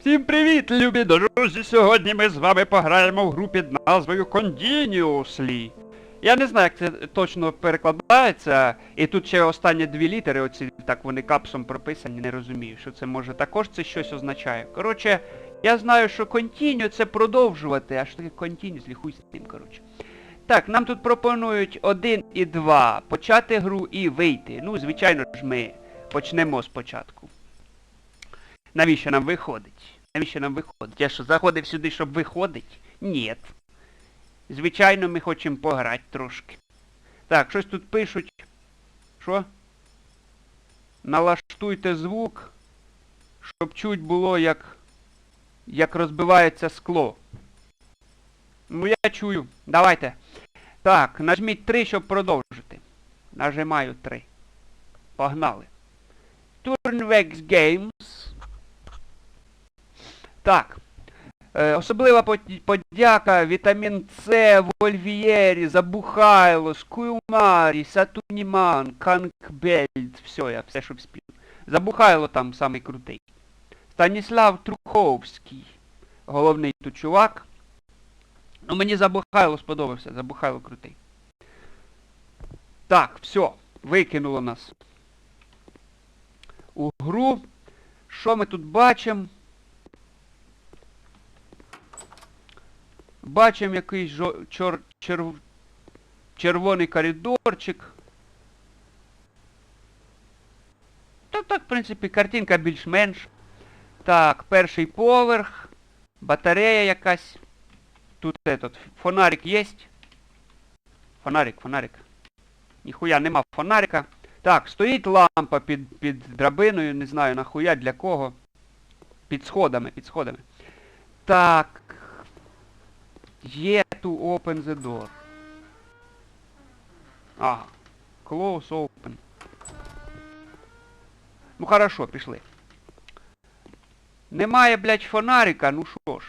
Всім привіт, любі друзі! Сьогодні ми з вами пограємо в гру під назвою Continuously. Я не знаю, як це точно перекладається, і тут ще останні дві літери, оці так вони капсом прописані, не розумію, що це може також це щось означає. Коротше, я знаю, що continue це продовжувати, а що таке continuously, хуй з ним, коротше. Так, нам тут пропонують 1 і 2, почати гру і вийти. Ну, звичайно ж, ми почнемо спочатку. Навіщо нам виходить? Навіщо нам виходить? Я що, заходив сюди, щоб виходить? Ні. Звичайно, ми хочемо пограти трошки. Так, щось тут пишуть. Що? Налаштуйте звук, щоб чуть було, як, як розбивається скло. Ну, я чую. Давайте. Так, нажміть 3, щоб продовжити. Нажимаю 3. Погнали. Turnvex Games. Так. Е, особлива подяка Вітамін С, Вольвієрі, Забухайло, Скуюмарі, Сатуніман, Канкбельд. Все, я все, що вспів. Забухайло там самий крутий. Станіслав Труховський. Головний тут чувак. Ну мені Забухайло сподобався, Забухайло крутий. Так, все, викинуло нас у гру. Що ми тут бачимо? Бачимо якийсь жо... чор... черв... червоний коридорчик. Та так, в принципі, картинка більш-менш. Так, перший поверх. Батарея якась. Тут этот, фонарик есть. Фонарик, фонарик. Ніхуя нема фонарика. Так, стоїть лампа під, під драбиною, не знаю нахуя, для кого. Під сходами, під сходами. Так. Є to open the door. Ага. Close open. Ну хорошо, пішли. Немає, блядь, фонарика, ну що ж.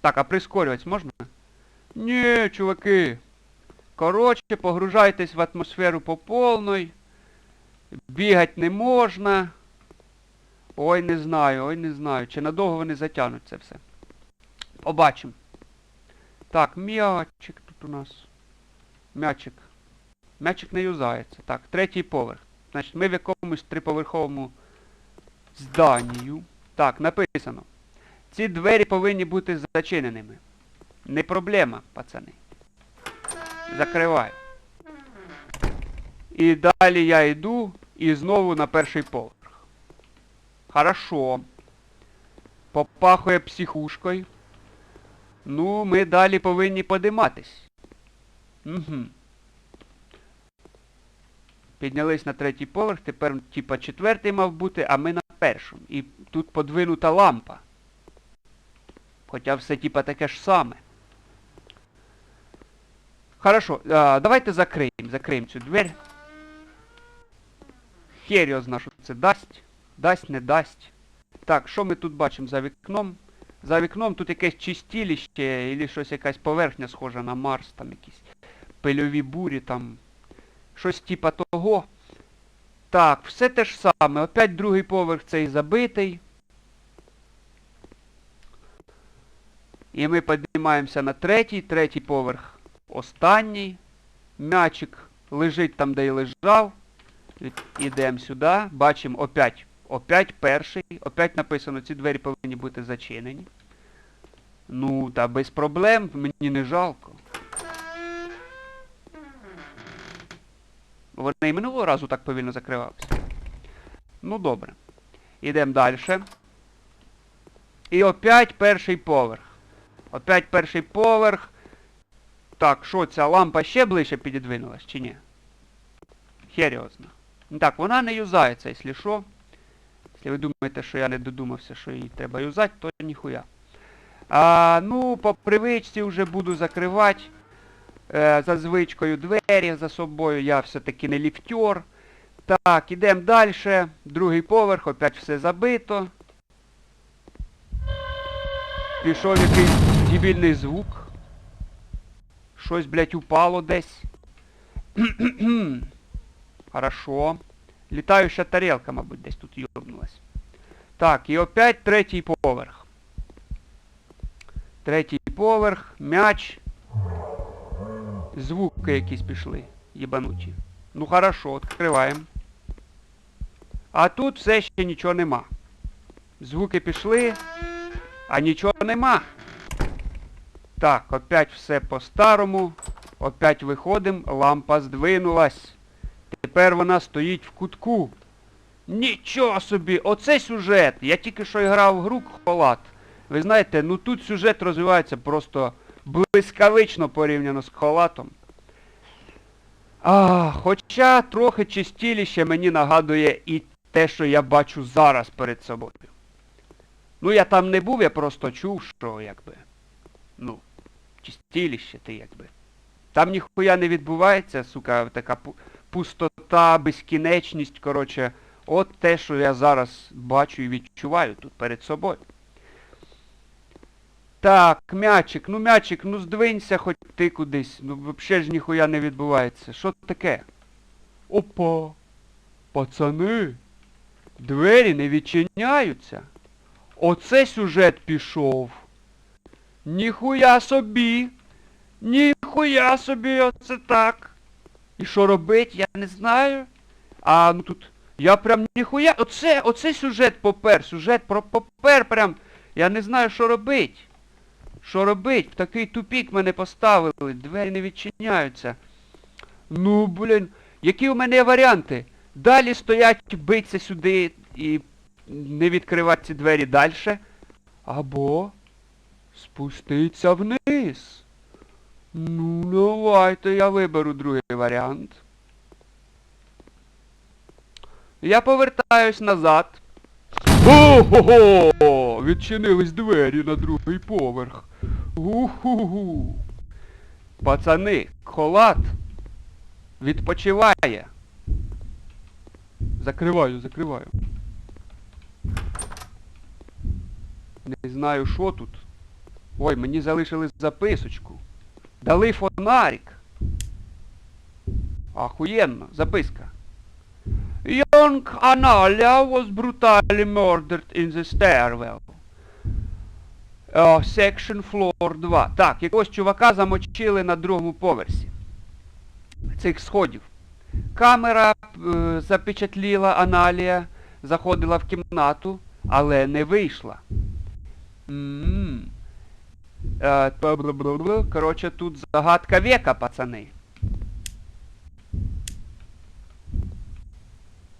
Так, а прискорювати можна? Ні, чуваки. Коротше, погружайтесь в атмосферу по повної. Бігать не можна. Ой, не знаю, ой, не знаю. Чи надовго вони затягнуть це все. Побачимо. Так, м'ячик тут у нас. М'ячик. М'ячик не юзається. Так, третій поверх. Значить, ми в якомусь триповерховому зданію. Так, написано. Ці двері повинні бути зачиненими. Не проблема, пацани. Закриваю. І далі я йду і знову на перший поверх. Хорошо. Попахує психушкою. Ну, ми далі повинні подиматись. Угу. Піднялись на третій поверх, тепер типа четвертий мав бути, а ми на першому. І тут подвинута лампа. Хоча все типа таке ж саме. Хорошо, а, давайте закриємо, закриємо цю двері. Хер зна, що це дасть. Дасть, не дасть. Так, що ми тут бачимо за вікном? За вікном тут якесь чистіліще, або щось якась поверхня схожа на Марс, там якісь пильові бурі там. Щось типа того. Так, все те ж саме. Опять другий поверх цей забитий. І ми піднімаємося на третій, третій поверх останній. М'ячик лежить там, де й лежав. Ідемо сюди. Бачимо опять. Опять перший. Опять написано, ці двері повинні бути зачинені. Ну, та без проблем, мені не жалко. Вони і минулого разу так повільно закривалися. Ну добре. Ідемо далі. І опять перший поверх. Опять перший поверх. Так, що ця лампа ще ближче підідвинулась, чи ні? Серйозно. Ну Так, вона не юзається, якщо що. Якщо ви думаєте, що я не додумався, що її треба юзати, то ніхуя. А, ну, по привичці вже буду закривати е, за звичкою двері за собою. Я все-таки не ліфтер. Так, ідемо далі. Другий поверх, опять все забито. Пішов якийсь дебільний звук. Щось, блядь, упало десь. Хорошо. Літаюча тарелка, мабуть, десь тут йобнулась. Так, і опять третій поверх. Третій поверх, м'яч. Звуки якісь пішли, єбануті. Ну хорошо, відкриваємо. А тут все ще нічого нема. Звуки пішли, а нічого нема. Так, опять все по-старому. Опять виходимо, лампа здвинулась. Тепер вона стоїть в кутку. Нічого собі, оце сюжет. Я тільки що грав в гру Холат. Ви знаєте, ну тут сюжет розвивається просто блискавично порівняно з Холатом. А, хоча трохи чистіліше мені нагадує і те, що я бачу зараз перед собою. Ну я там не був, я просто чув, що якби. Ну, чистіліще ти якби. Там ніхуя не відбувається, сука, така пу- пустота, безкінечність, коротше. От те, що я зараз бачу і відчуваю тут перед собою. Так, м'ячик, ну м'ячик, ну здвинься хоч ти кудись. Ну взагалі ж ніхуя не відбувається. Що таке? Опа. Пацани. Двері не відчиняються. Оце сюжет пішов. Ніхуя собі. Ніхуя собі, оце так. І що робить, я не знаю. А ну тут. Я прям ніхуя. Оце, оце сюжет попер. Сюжет про попер прям. Я не знаю, що робить. Що робить? В такий тупік мене поставили. Двері не відчиняються. Ну, блін, які у мене варіанти? Далі стоять, биться сюди і не відкривати ці двері далі. Або спуститься вниз. Ну, давайте я виберу другий варіант. Я повертаюсь назад. Ого! Відчинились двері на другий поверх. Уху. Пацани, холат відпочиває. Закриваю, закриваю. Не знаю, що тут. Ой, мені залишили записочку. Дали фонарик. Ахуєнно, записка. Young Analia was brutally murdered in the stairwell. Uh, section floor 2. Так, якогось чувака замочили на другому поверсі. Цих сходів. Камера е, запечатліла Аналія, заходила в кімнату, але не вийшла. Е, бла-бла-бла-бла. Коротше, тут загадка века, пацани.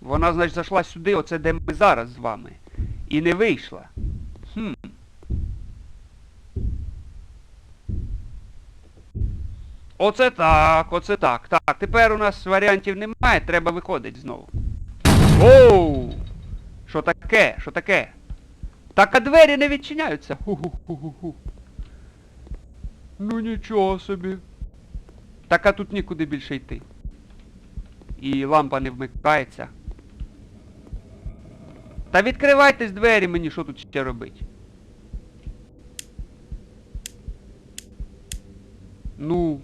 Вона, значить, зайшла сюди, оце де ми зараз з вами. І не вийшла. Хм. Оце так, оце так. Так, тепер у нас варіантів немає, треба виходити знову. Оу! Що таке? Що таке? Так а двері не відчиняються. Ху-ху-ху-ху. Ну нічого собі. Так а тут нікуди більше йти. І лампа не вмикається. Та відкривайтесь двері мені, що тут ще робить. Ну.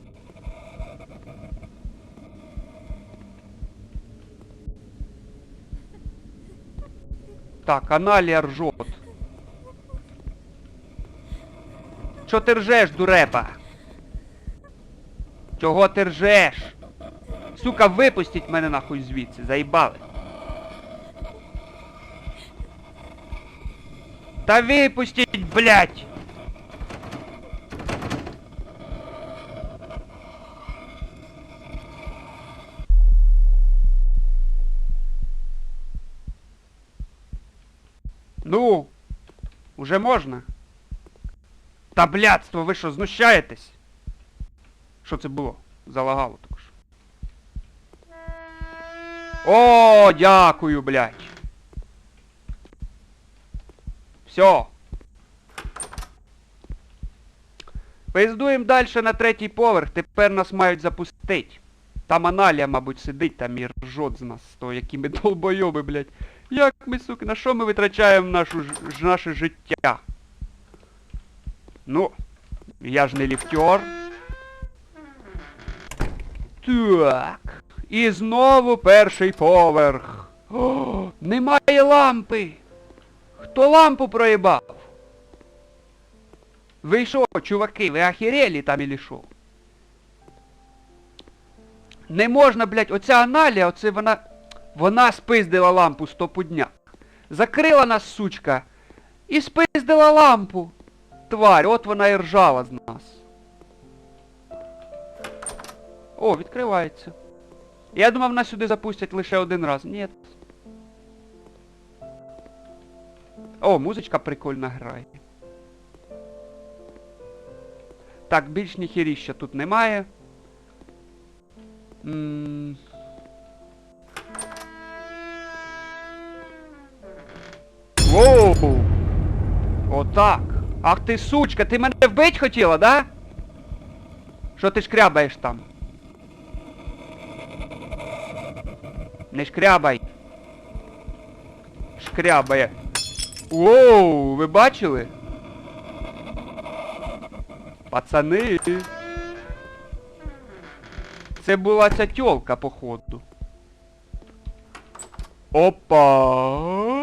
Так, Аналія ржот. Чо ти ржеш, дурепа? Чого ти ржеш? Сука, випустіть мене нахуй звідси, заїбали. Та випустіть, блядь! Ну, уже можна? Та блядство, ви що, знущаєтесь? Що це було? Залагало також. О, дякую, блядь. Все. Поїздуємо далі на третій поверх. Тепер нас мають запустить. Там Аналія, мабуть, сидить, там і ржот з нас, то які ми долбойоби, блядь. Як ми, сука, на що ми витрачаємо нашу, наше життя? Ну, я ж не ліфтер. Так. І знову перший поверх. О, немає лампи. Хто лампу проїбав? Ви що, чуваки, ви охерели там или що? Не можна, блядь, оця аналія, оце вона... Вона спиздила лампу стопудня. Закрила нас, сучка, і спиздила лампу. Тварь, от вона і ржала з нас. О, відкривається. Я думав, нас сюди запустять лише один раз. Ні. О, музичка прикольна грає. Так, більш ніхіріща тут немає. М. Воу! Отак. Ах ти сучка, ти мене вбить хотіла, да? Що ти шкрябаєш там? Не шкрябай. Шкрябає. Воу, ви бачили? Пацани. Це була ця тёлка, походу. Опа!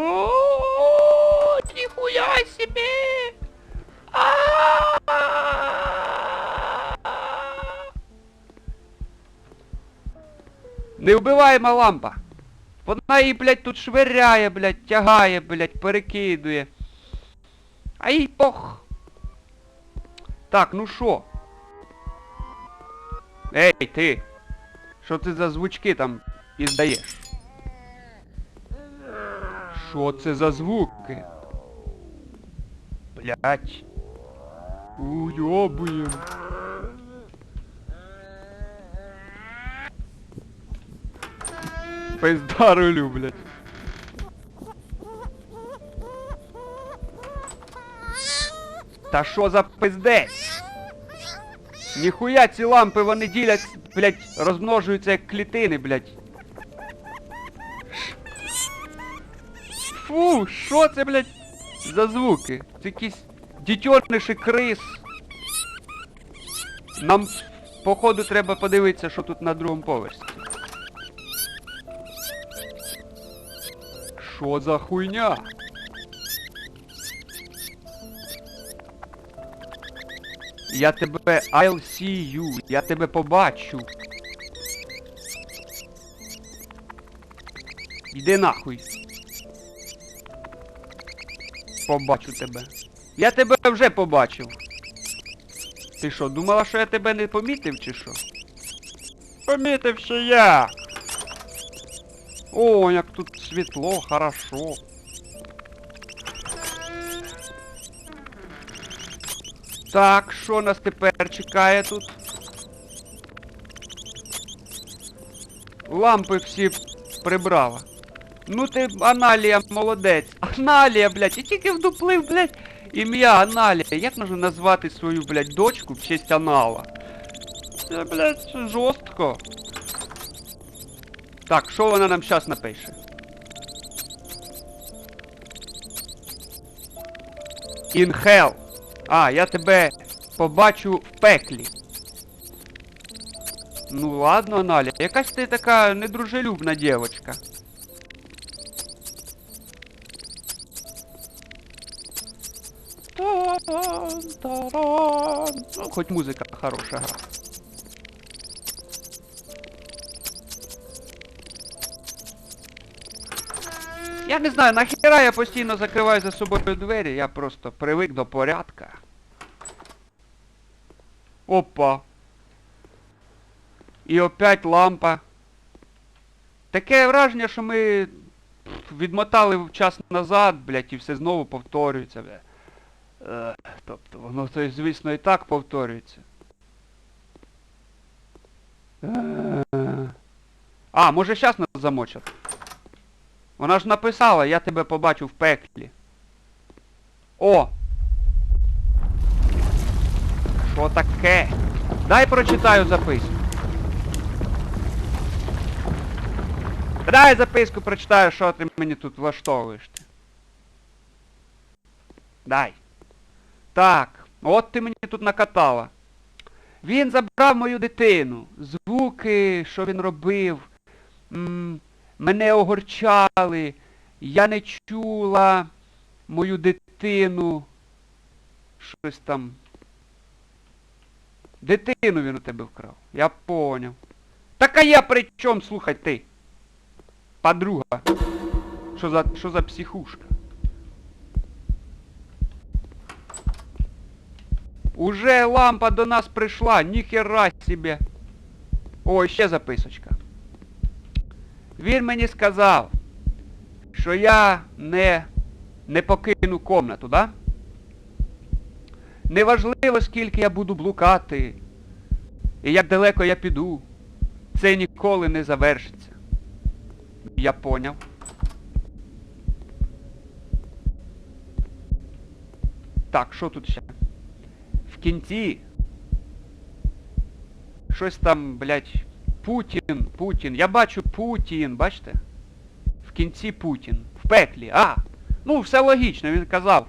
Невбиваєма лампа. Вона її, блядь, тут швиряє, блядь, тягає, блядь, перекидує. А їй пох. Так, ну шо? Ей, ти! Що ти за звучки там іздаєш? Що це за звуки? Блять. Уйобуєм. Пизда рулю, блядь. Та що за пиздець? Ніхуя ці лампи вони ділять, блядь, розмножуються як клітини, блядь. Фу, що це, блядь, за звуки? Це якісь дітьорниші крис. Нам, походу, треба подивитися, що тут на другому поверсі. Що за хуйня? Я тебе I'll see you. Я тебе побачу. Йди нахуй. Побачу тебе. Я тебе вже побачив. Ти що, думала, що я тебе не помітив чи що? Помітив ще як. О, як тут світло, хорошо. Так, що нас тепер чекає тут? Лампи всі прибрала. Ну ти, Аналія, молодець. Аналія, блядь, я тільки вдуплив, блядь, ім'я Аналія. Як можна назвати свою, блядь, дочку в честь Анала? Це, блядь, жорстко. Так, що вона нам зараз напише? In hell. А, я тебе побачу в пеклі. Ну ладно, Аналя, якась ти така недружелюбна дівчинка. Ну, хоч музика хороша гра. Я не знаю, нахера я постійно закриваю за собою двері, я просто привик до порядка. Опа. І опять лампа. Таке враження, що ми відмотали час назад, блядь, і все знову повторюється, бля. Е, тобто воно, то, звісно, і так повторюється. Е, А, може щас нас замочать? Вона ж написала, я тебе побачу в пеклі. О! Що таке? Дай прочитаю записку. Дай записку прочитаю, що ти мені тут влаштовуєш. ти. Дай. Так, от ти мені тут накатала. Він забрав мою дитину. Звуки, що він робив. М мене огорчали. Я не чула мою дитину. Щось там. Дитину він у тебе вкрав. Я поняв. Так а я при чому, слухай ти? Подруга. Що за, що за психушка? Уже лампа до нас прийшла, ніхера себе. О, ще записочка. Він мені сказав, що я не, не покину комнату, да? Неважливо, скільки я буду блукати, і як далеко я піду, це ніколи не завершиться. Я поняв. Так, що тут ще? В кінці. Щось там, блядь, Путін, Путін. Я бачу Путін, бачите? В кінці Путін. В пеклі. А! Ну, все логічно, він казав.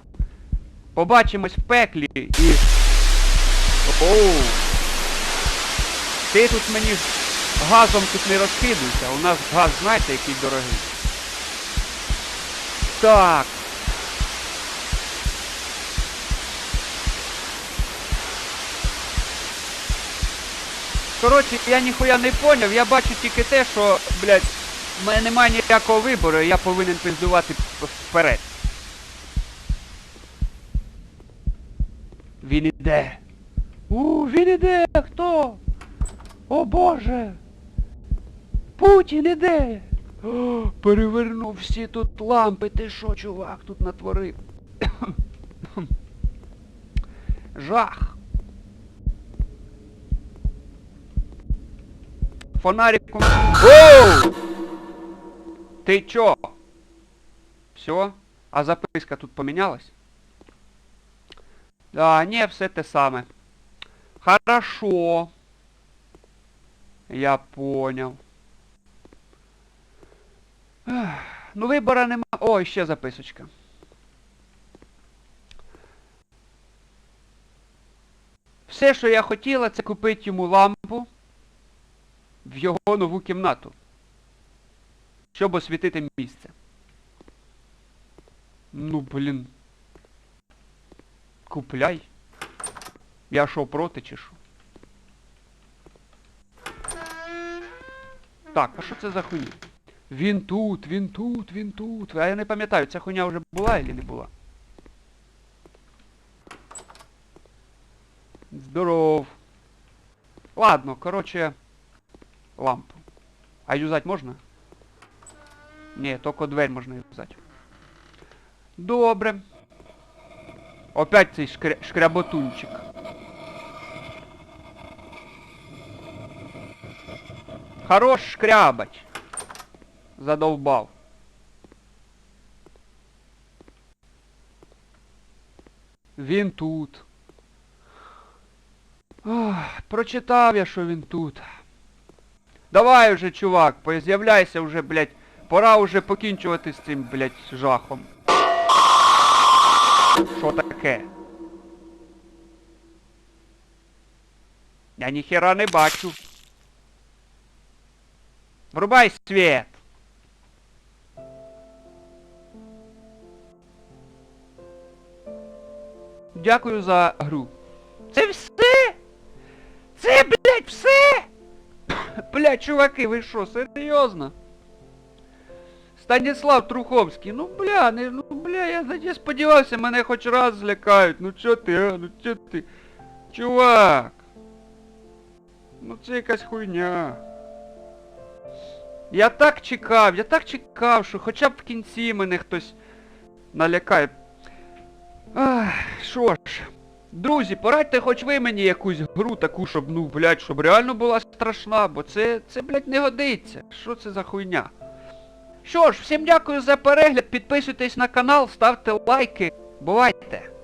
Побачимось в пеклі і... Оу! Ти тут мені газом тут не розкидуйся. У нас газ, знаєте, який дорогий. Так. Коротше, я ніхуя не поняв, я бачу тільки те, що, блядь, в мене немає ніякого вибору, я повинен пиздувати вперед. Він іде. У, він іде, хто? О боже! Путін іде! О, перевернув всі тут лампи, ти що, чувак, тут натворив? Жах! Фонариком... Оу! Ти чо? Все? А записка тут помінялась? Да, не, все те саме. Хорошо. Я понял. Ну вибора нема. О, ще записочка. Все, що я хотіла, це купити йому лампу в його нову кімнату. Щоб освітити місце. Ну, блін. Купляй. Я що, проти чи що? Так, а що це за хуйня? Він тут, він тут, він тут. А я не пам'ятаю, ця хуйня вже була чи не була? Здоров. Ладно, короче, лампу. А юзать можна? Ні, тільки дверь можна юзать. Добре. Опять цей шкря... шкряботунчик. Хорош шкрябать. Задолбав. Він тут. Ох, прочитав я, що він тут. Давай уже, чувак, з'являйся вже, блядь. Пора уже покінчувати з цим, блядь, жахом. Що таке? Я ніхера не бачу. Врубай світ. Дякую за гру. Це все? Це, блядь, все? Блядь, чуваки, ви що, серйозно? Станіслав Труховський, ну бля, не, ну бля, я, я сподівався, мене хоч раз злякають. Ну чо ти, а? Ну чо ти? Чувак. Ну це якась хуйня. Я так чекав, я так чекав, що хоча б в кінці мене хтось налякає. Ах, що ж. Друзі, порадьте хоч ви мені якусь гру таку, щоб, ну, блядь, щоб реально була страшна, бо це, це, блядь, не годиться. Що це за хуйня? Що ж, всім дякую за перегляд, підписуйтесь на канал, ставте лайки. Бувайте!